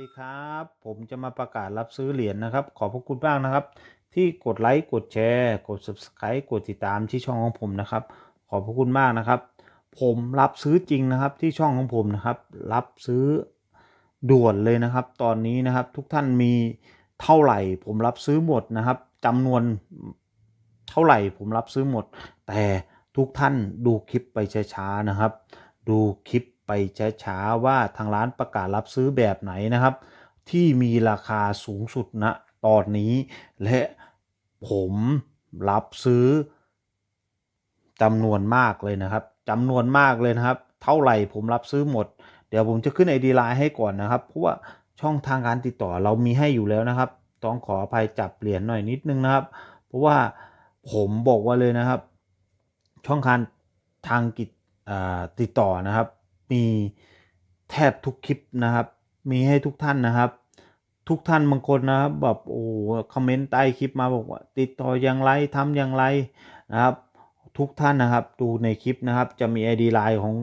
ดีครับ ผมจะมาประกาศรับซื้อเหรียญนะครับ ขอบพระคุณมากนะครับ ที่กดไลค์กดแชร์ กด subscribe กดติดตามที่ช่องของผมนะครับ ขอบพระคุณมากนะครับ ผมรับซื้อจริงนะครับที่ช่องของผมนะครับ รับซื้อด่วนเลยนะครับ ตอนนี้นะครับ ทุกท่านมีเท่าไหร่ ผมรับซื้อหมดนะครับจำนวนเท่าไหร่ ผมรับซื้อหมด แต่ทุกท่านดูคลิปไปช้าๆนะครับ ดูคลิป ไปช้าๆว่าทางร้านประกาศรับซื้อแบบไหนนะครับ ที่มีราคาสูงสุดณตอนนี้และผมรับซื้อจำนวนมากเลยนะครับจำนวนมากเลยนะครับ เท่าไหร่ผมรับซื้อหมด เดี๋ยวผมจะขึ้น ID ไลน์ให้ก่อนนะครับเพราะว่าช่องทางการติดต่อเรามีให้อยู่แล้วนะครับ ต้องขออภัยจับเหรียญหน่อยนิดนึงนะครับ เพราะว่าผมบอกว่าเลยนะครับ ช่องทางทางกิจติดต่อนะครับ มีแทบทุกคลิปนะครับ มีให้ทุกท่านนะครับ ทุกท่านบางคนนะครับแบบโอ้คอมเมนต์ใต้คลิปมาบอกว่า ติดต่ออย่างไรทำอย่างไรนะครับ ทุกท่านนะครับดูในคลิปนะครับ จะมี ID ไลน์ของ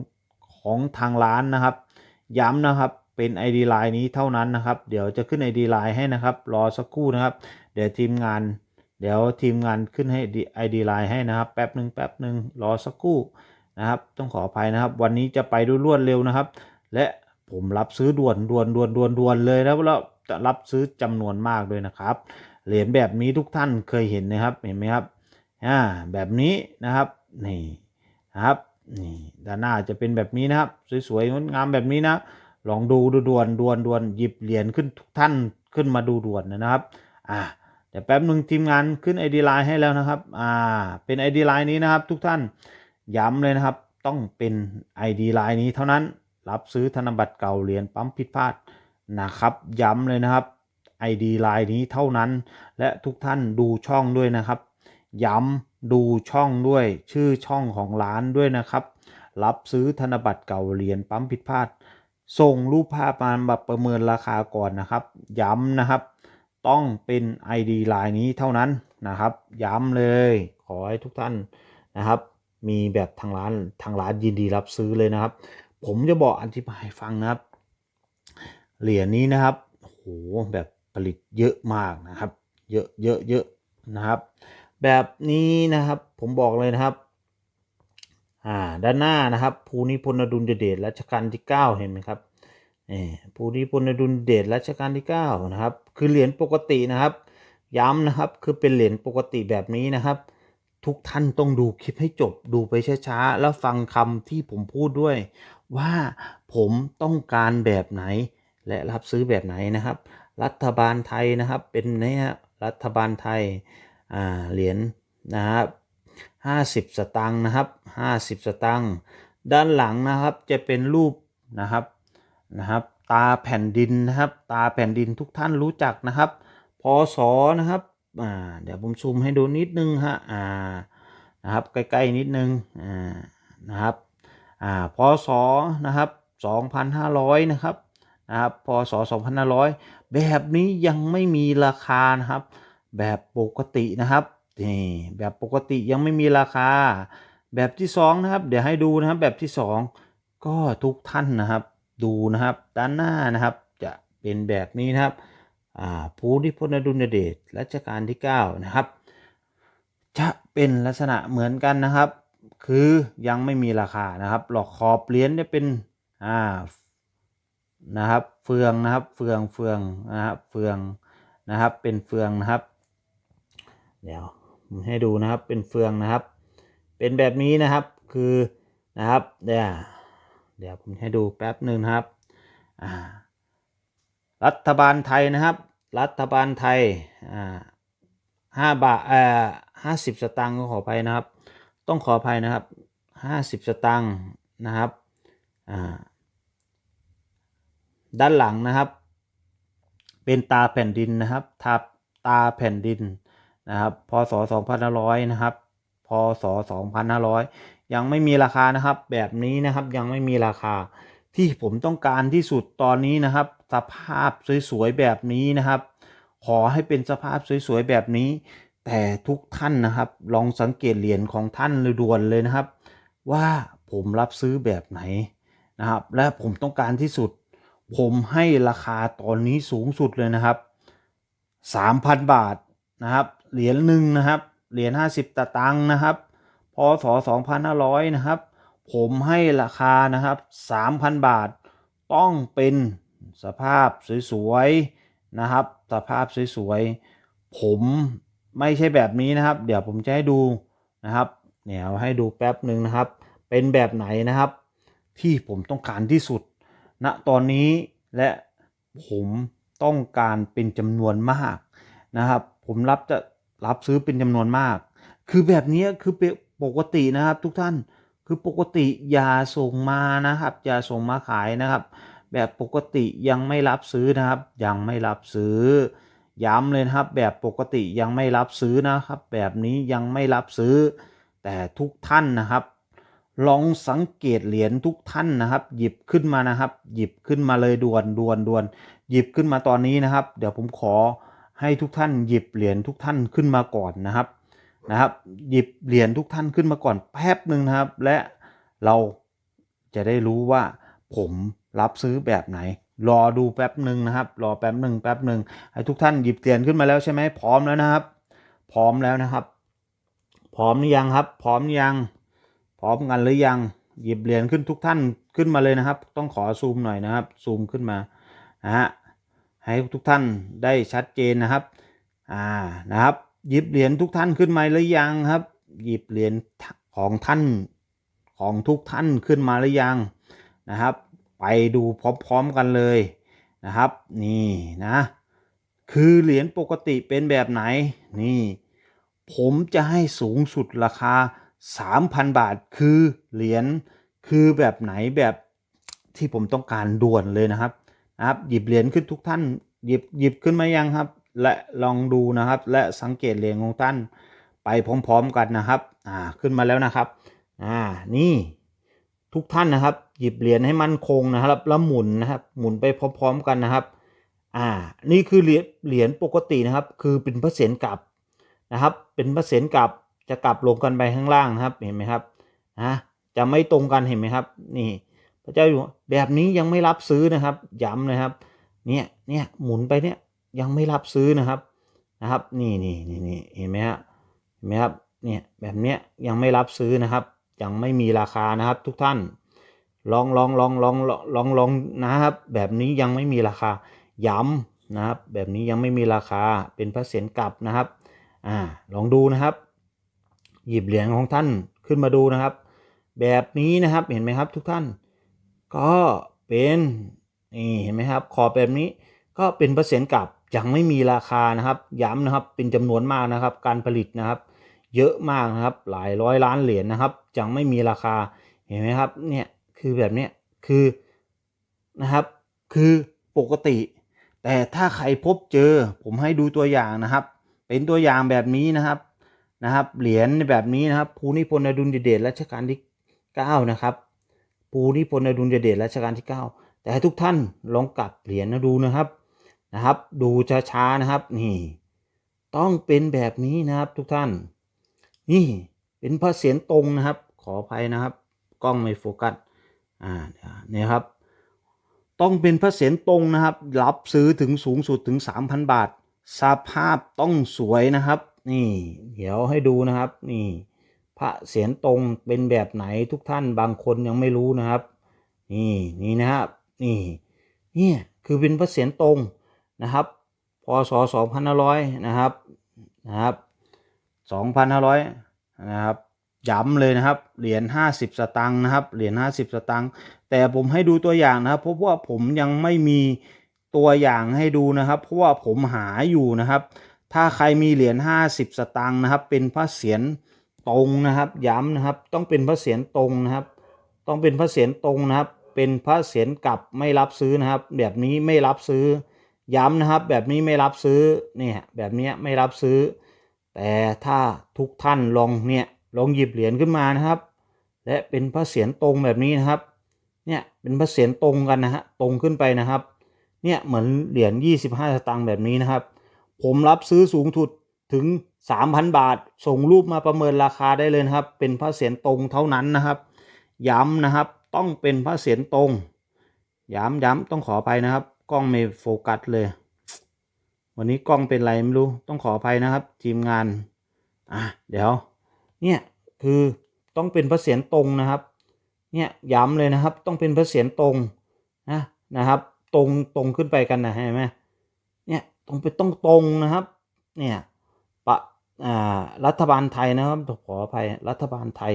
ของทางร้านนะครับ ย้ำนะครับเป็น ID ไลน์นี้เท่านั้นนะครับ เดี๋ยวจะขึ้น ID ไลน์ให้นะครับ รอสักครู่นะครับ เดี๋ยวทีมงานเดี๋ยวทีมงานขึ้นให้ ID ไลน์ให้นะครับ แป๊บหนึ่งแป๊บหนึ่งรอสักครู่ นะครับ ต้องขออภัยนะครับ วันนี้จะไปด้วยรวดเร็วนะครับ และผมรับซื้อด่วนด่วนด่วนด่วนด่วนเลยแล้วแล้วจะรับซื้อจำนวนมากด้วยนะครับ เหรียญแบบนี้ทุกท่านเคยเห็นนะครับเห็นไหมครับอ่าแบบนี้นะครับนี่นะครับนี่ด้านหน้าจะเป็นแบบนี้นะครับ สวยๆงดงามแบบนี้นะ ลองดูดูด่วนด่วนด่วนหยิบเหรียญขึ้นทุกท่านขึ้นมาดูด่วนนะครับอ่าเดี๋ยวแป๊บหนึ่งทีมงานขึ้น ID ไลน์ให้แล้วนะครับ อ่า เป็น ID ไลน์นี้นะครับทุกท่าน ย้ำเลยนะครับ ต้องเป็น ID ไลน์นี้เท่านั้น รับซื้อธนบัตรเก่าเหรียญปั๊มผิดพลาดนะครับ ย้ำเลยนะครับ ID ไลน์นี้เท่านั้น และทุกท่านดูช่องด้วยนะครับ ย้ำดูช่องด้วย ชื่อช่องของร้านด้วยนะครับ รับซื้อธนบัตรเก่าเหรียญปั๊มผิดพลาด ส่งรูปภาพมาแบบประเมินราคาก่อนนะครับ ย้ำนะครับ ต้องเป็น ID ไลน์นี้เท่านั้นนะครับ ย้ำเลย ขอให้ทุกท่านนะครับ มีแบบทางร้านทางร้านยินดีรับซื้อเลยนะครับ ผมจะบอกอธิบายฟังนะครับ เหรียญนี้นะครับโหแบบผลิตเยอะมากนะครับ เยอะเยอะเยอะนะครับ แบบนี้นะครับผมบอกเลยนะครับอ่าด้านหน้านะครับภูนิพนธ์อดุลยเดชรัชกาลที่ 9 เห็นไหมครับเออภูนิพนธ์อดุลยเดชรัชกาลที่ 9 นะครับ คือเหรียญปกตินะครับ ย้ำนะครับคือเป็นเหรียญปกติแบบนี้นะครับ ทุกท่านต้องดูคลิปให้จบดูไปช้าๆ แล้วฟังคำที่ผมพูดด้วย ว่าผมต้องการแบบไหน และรับซื้อแบบไหนนะครับ รัฐบาลไทยนะครับเป็นเนี้ยรัฐบาลไทยอ่าเหรียญนะครับห้าสิบสตังค์นะครับห้าสิบสตังค์ด้านหลังนะครับจะเป็นรูปนะครับนะครับ ตาแผ่นดินนะครับ ตาแผ่นดินทุกท่านรู้จักนะครับพศนะครับ อ่าเดี๋ยวผมซูมให้ดูนิดนึงฮะอ่านะครับใกล้ๆนิดนึงอ่านะครับอ่าพศนะครับ2,500นะครับนะครับพศ2,500 แบบนี้ยังไม่มีราคานะครับ แบบปกตินะครับนี่แบบปกติยังไม่มีราคา แบบที่สองนะครับ เดี๋ยวให้ดูนะครับแบบที่สองก็ทุกท่านนะครับ ดูนะครับ ด้านหน้านะครับ จะเป็นแบบนี้นะครับ ภูริพลอดุลยเดชรัชกาลที่ 9 นะครับ จะเป็นลักษณะเหมือนกันนะครับ คือยังไม่มีราคานะครับ หลอกขอบเหรียญจะเป็นอ่านะครับ เฟืองนะครับ เฟืองเฟืองนะครับ เฟืองนะครับ เป็นเฟืองนะครับ เดี๋ยวผมให้ดูนะครับ เป็นเฟืองนะครับ เป็นแบบนี้นะครับ คือนะครับ เดี๋ยวเดี๋ยวผมให้ดูแป๊บหนึ่งนะครับ อ่า รัฐบาลไทยนะครับ รัฐบาลไทยห้าบาทเอ่อห้าสิบสตางค์ก็ขออภัยนะครับ ต้องขออภัยนะครับห้าสิบสตางค์นะครับอ่าด้านหลังนะครับ เป็นตาแผ่นดินนะครับทับตาแผ่นดินนะครับพศ2500นะครับพศ2500 ยังไม่มีราคานะครับ แบบนี้นะครับยังไม่มีราคา ที่ผมต้องการที่สุดตอนนี้นะครับ สภาพสวยๆแบบนี้นะครับ ขอให้เป็นสภาพสวยๆแบบนี้ แต่ทุกท่านนะครับ ลองสังเกตเหรียญของท่านเลยด่วนเลยนะครับ ว่าผมรับซื้อแบบไหนนะครับ และผมต้องการที่สุด ผมให้ราคาตอนนี้สูงสุดเลยนะครับ 3,000 บาทนะครับ เหรียญหนึ่งนะครับ เหรียญ50ตะตังนะครับพศ2,500 นะครับ ผมให้ราคานะครับ 3,000 บาท ต้องเป็นสภาพสวยๆนะครับ สภาพสวยๆ ผมไม่ใช่แบบนี้นะครับ เดี๋ยวผมจะให้ดูนะครับเดี๋ยวให้ดูแป๊บหนึ่งนะครับ เป็นแบบไหนนะครับ ที่ผมต้องการที่สุดณตอนนี้และผมต้องการเป็นจำนวนมากนะครับ ผมรับจะรับซื้อเป็นจำนวนมาก คือแบบนี้คือปกตินะครับทุกท่าน คือปกติอย่าส่งมานะครับ อย่าส่งมาขายนะครับ แบบปกติยังไม่รับซื้อนะครับ ยังไม่รับซื้อ ย้ำเลยนะครับ แบบปกติยังไม่รับซื้อนะครับ แบบนี้ยังไม่รับซื้อ แต่ทุกท่านนะครับ ลองสังเกตเหรียญทุกท่านนะครับ หยิบขึ้นมานะครับ หยิบขึ้นมาเลยด่วนด่วนด่วน หยิบขึ้นมาตอนนี้นะครับ เดี๋ยวผมขอให้ทุกท่านหยิบเหรียญทุกท่านขึ้นมาก่อนนะครับ นะครับ หยิบเหรียญทุกท่านขึ้นมาก่อนแป๊บหนึ่งนะครับ และเราจะได้รู้ว่าผมรับซื้อแบบไหน รอดูแป๊บหนึ่งนะครับ รอแป๊บหนึ่งแป๊บหนึ่งให้ทุกท่านหยิบเหรียญขึ้นมาแล้วใช่ไหมพร้อมแล้วนะครับ พร้อมแล้วนะครับ พร้อมหรือยังครับ พร้อมหรือยัง พร้อมกันหรือยัง หยิบเหรียญขึ้นทุกท่านขึ้นมาเลยนะครับ ต้องขอซูมหน่อยนะครับ ซูมขึ้นมานะฮะให้ทุกท่านได้ชัดเจนนะครับ อ่านะครับ หยิบเหรียญทุกท่านขึ้นมาหรือยังครับ หยิบเหรียญของท่านของทุกท่านขึ้นมาหรือยังนะครับ ไปดูพร้อมๆกันเลยนะครับ นี่นะ คือเหรียญปกติเป็นแบบไหนนี่ ผมจะให้สูงสุดราคา 3,000 บาทคือเหรียญคือแบบไหนแบบที่ผมต้องการด่วนเลยนะครับนะครับ หยิบเหรียญขึ้นทุกท่าน หยิบหยิบขึ้นมายังครับ และลองดูนะครับ และสังเกตเหรียญของท่านไปพร้อมๆกันนะครับอ่าขึ้นมาแล้วนะครับอ่านี่ทุกท่านนะครับ หยิบเหรียญให้มั่นคงนะครับแล้วหมุนนะครับหมุนไปพร้อม ๆ กันนะครับอ่านี่คือเหรียญเหรียญปกตินะครับ คือเป็นเปอร์เซ็นต์กลับนะครับ เป็นเปอร์เซ็นต์กลับจะกลับลงกันไปข้างล่างนะครับเห็นไหมครับนะจะไม่ตรงกันเห็นไหมครับ นี่ พระเจ้าอยู่แบบนี้ยังไม่รับซื้อนะครับ ย้ำนะครับ เนี่ยเนี่ยหมุนไปเนี่ย ยังไม่รับซื้อนะครับนะครับนี่นี่นี่นี่เห็นไหมฮะเห็นไหมครับเนี่ยแบบเนี้ยยังไม่รับซื้อนะครับ ยังไม่มีราคานะครับ ทุกท่าน ลองลองลองลองลองลองนะครับ แบบนี้ยังไม่มีราคาย้ำนะครับ แบบนี้ยังไม่มีราคาเป็นเปอร์เซ็นต์กลับนะครับอ่าลองดูนะครับ หยิบเหรียญของท่านขึ้นมาดูนะครับ แบบนี้นะครับเห็นไหมครับ ทุกท่าน ก็เป็นนี่เห็นไหมครับ ขอบแบบนี้ก็เป็นเปอร์เซ็นต์กลับ ยังไม่มีราคานะครับ ย้ำนะครับเป็นจำนวนมากนะครับ การผลิตนะครับ เยอะมากนะครับ หลายร้อยล้านเหรียญนะครับ ยังไม่มีราคาเห็นไหมครับเนี่ยคือแบบเนี้ยคือนะครับ คือปกติ แต่ถ้าใครพบเจอ ผมให้ดูตัวอย่างนะครับ เป็นตัวอย่างแบบนี้นะครับนะครับ เหรียญแบบนี้นะครับภูนิพนธ์อดุลยเดชรัชกาลที่เก้านะครับภูนิพนธ์อดุลยเดชรัชกาลที่เก้าแต่ให้ทุกท่านลองกลับเหรียญนะดูนะครับ นะครับ ดูช้าๆนะครับนี่ ต้องเป็นแบบนี้นะครับทุกท่าน นี่เป็นพระเศียรตรงนะครับ ขออภัยนะครับ กล้องไม่โฟกัสอ่าเนี่ยครับ ต้องเป็นพระเศียรตรงนะครับ รับซื้อถึงสูงสุดถึง 3,000 บาท สภาพต้องสวยนะครับ นี่ เดี๋ยวให้ดูนะครับ นี่ พระเศียรตรงเป็นแบบไหนทุกท่านบางคนยังไม่รู้นะครับ นี่นี่นะครับ นี่ เนี่ยคือเป็นพระเศียรตรง นะครับพศ2500นะครับนะครับ2,500นะครับย้ำเลยนะครับ เหรียญ50 สตังค์นะครับ เหรียญ50 สตังค์แต่ผมให้ดูตัวอย่างนะครับ เพราะว่าผมยังไม่มีตัวอย่างให้ดูนะครับ เพราะว่าผมหาอยู่นะครับ ถ้าใครมีเหรียญ50 สตังค์นะครับ เป็นพระเศียรตรงนะครับ ย้ำนะครับ ต้องเป็นพระเศียรตรงนะครับ ต้องเป็นพระเศียรตรงนะครับ เป็นพระเศียรกลับไม่รับซื้อนะครับ แบบนี้ไม่รับซื้อ ย้ำนะครับแบบนี้ไม่รับซื้อเนี่ยแบบนี้ไม่รับซื้อ แต่ถ้าทุกท่านลองเนี่ยลองหยิบเหรียญขึ้นมานะครับ และเป็นพระเศียรตรงแบบนี้นะครับเนี่ยเป็นพระเศียรตรงกันนะฮะตรงขึ้นไปนะครับเนี่ยเหมือนเหรียญ25 สตางค์แบบนี้นะครับ ผมรับซื้อสูงสุดถึง 3,000 บาท ส่งรูปมาประเมินราคาได้เลยนะครับ เป็นพระเศียรตรงเท่านั้นนะครับ ย้ำนะครับต้องเป็นพระเศียรตรง ย้ำย้ำต้องขออภัยนะครับ กล้องไม่โฟกัสเลย วันนี้กล้องเป็นไรไม่รู้ ต้องขออภัยนะครับ ทีมงาน อะ เดี๋ยว เนี่ย คือต้องเป็นพระเศียรตรงนะครับ เนี่ยย้ำเลยนะครับ ต้องเป็นพระเศียรตรงนะนะครับ ตรงตรงขึ้นไปกันนะเห็นไหมเนี่ยตรงไปต้องตรงนะครับ เนี่ยปะอ่ารัฐบาลไทยนะครับขออภัยรัฐบาลไทย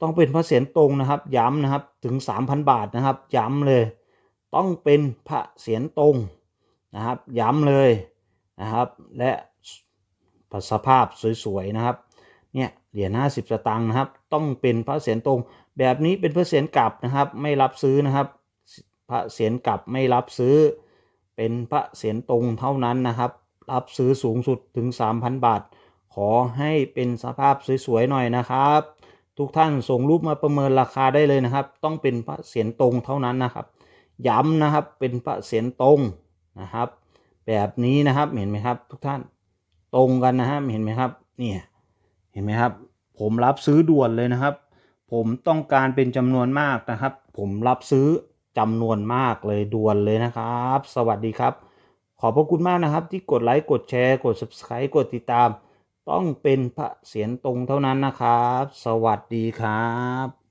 ต้องเป็นพระเศียรตรงนะครับ ย้ำนะครับถึง 3,000 บาทนะครับ ย้ำเลย ต้องเป็นพระเศียรตรงนะครับย้ำเลยนะครับและสภาพสวยๆนะครับเนี่ยเหรียญ50 สตางค์นะครับ ต้องเป็นพระเศียรตรง แบบนี้เป็นพระเศียรกลับนะครับ ไม่รับซื้อนะครับ พระเศียรกลับไม่รับซื้อ เป็นพระเศียรตรงเท่านั้นนะครับ รับซื้อสูงสุดถึง 3,000 บาท ขอให้เป็นสภาพสวยๆหน่อยนะครับ ทุกท่านส่งรูปมาประเมินราคาได้เลยนะครับ ต้องเป็นพระเศียรตรงเท่านั้นนะครับ ย้ำนะครับเป็นพระเศียรตรงนะครับ แบบนี้นะครับเห็นไหมครับทุกท่านตรงกันนะฮะเห็นไหมครับเนี่ยเห็นไหมครับ ผมรับซื้อด่วนเลยนะครับ ผมต้องการเป็นจำนวนมากนะครับ ผมรับซื้อจำนวนมากเลยด่วนเลยนะครับ สวัสดีครับ ขอบพระคุณมากนะครับ ที่กดไลค์กดแชร์กด subscribe กดติดตาม ต้องเป็นพระเสียรตรงเท่านั้นนะครับ สวัสดีครับ